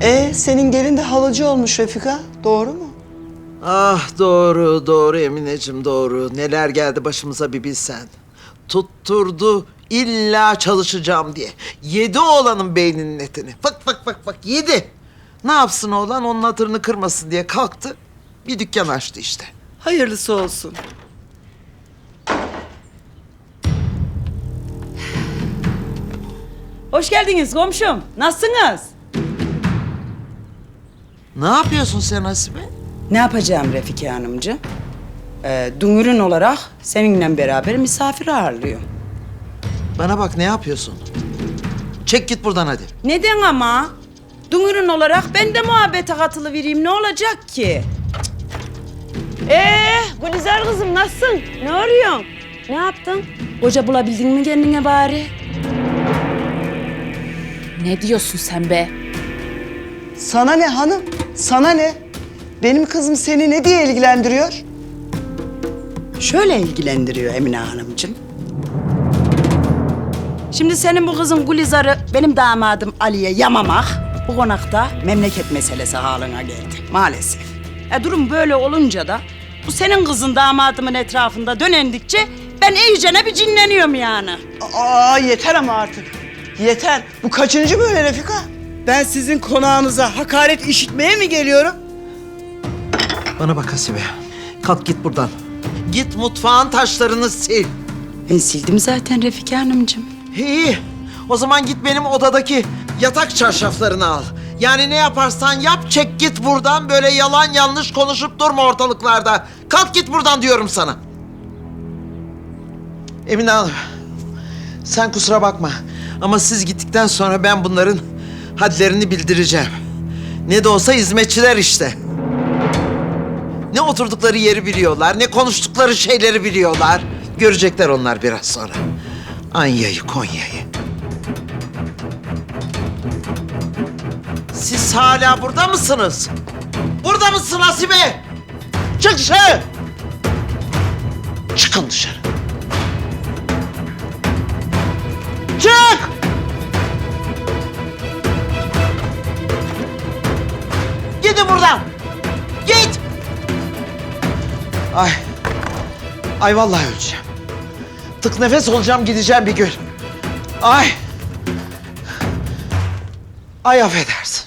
E senin gelin de halıcı olmuş Refika. Doğru mu? Ah doğru doğru Emineciğim doğru. Neler geldi başımıza bir bilsen. Tutturdu illa çalışacağım diye. Yedi oğlanın beyninin etini. Bak bak bak bak yedi. Ne yapsın oğlan onun hatırını kırmasın diye kalktı. Bir dükkan açtı işte. Hayırlısı olsun. Hoş geldiniz komşum. Nasılsınız? Ne yapıyorsun sen Hasibe? Ne yapacağım Refika Hanımcığım? Ee, Dungur'un olarak seninle beraber misafir ağırlıyorum. Bana bak ne yapıyorsun? Çek git buradan hadi. Neden ama? Dungur'un olarak ben de muhabbete katılı vereyim. Ne olacak ki? Ee, Gülizar kızım nasılsın? Ne arıyorsun? Ne yaptın? Hoca bulabildin mi kendine bari? Ne diyorsun sen be? Sana ne hanım? Sana ne? Benim kızım seni ne diye ilgilendiriyor? Şöyle ilgilendiriyor Emine Hanımcığım. Şimdi senin bu kızın Gülizar'ı benim damadım Ali'ye yamamak bu konakta memleket meselesi haline geldi maalesef. E durum böyle olunca da bu senin kızın damadımın etrafında dönendikçe ben iyicene bir cinleniyorum yani. Aa yeter ama artık. Yeter. Bu kaçıncı böyle Refika? Ben sizin konağınıza hakaret işitmeye mi geliyorum? Bana bak Hasibe. Kalk git buradan. Git mutfağın taşlarını sil. Ben sildim zaten Refika Hanımcığım. İyi. O zaman git benim odadaki yatak çarşaflarını al. Yani ne yaparsan yap çek git buradan. Böyle yalan yanlış konuşup durma ortalıklarda. Kalk git buradan diyorum sana. Emine Hanım. Sen kusura bakma. Ama siz gittikten sonra ben bunların hadlerini bildireceğim. Ne de olsa hizmetçiler işte. Ne oturdukları yeri biliyorlar, ne konuştukları şeyleri biliyorlar. Görecekler onlar biraz sonra. Anya'yı, Konya'yı. Siz hala burada mısınız? Burada mısın Hasibe? Çık dışarı! Çıkın dışarı. Buradan! Git! Ay. Ay vallahi öleceğim. Tık nefes olacağım gideceğim bir gün. Ay. Ay affedersin.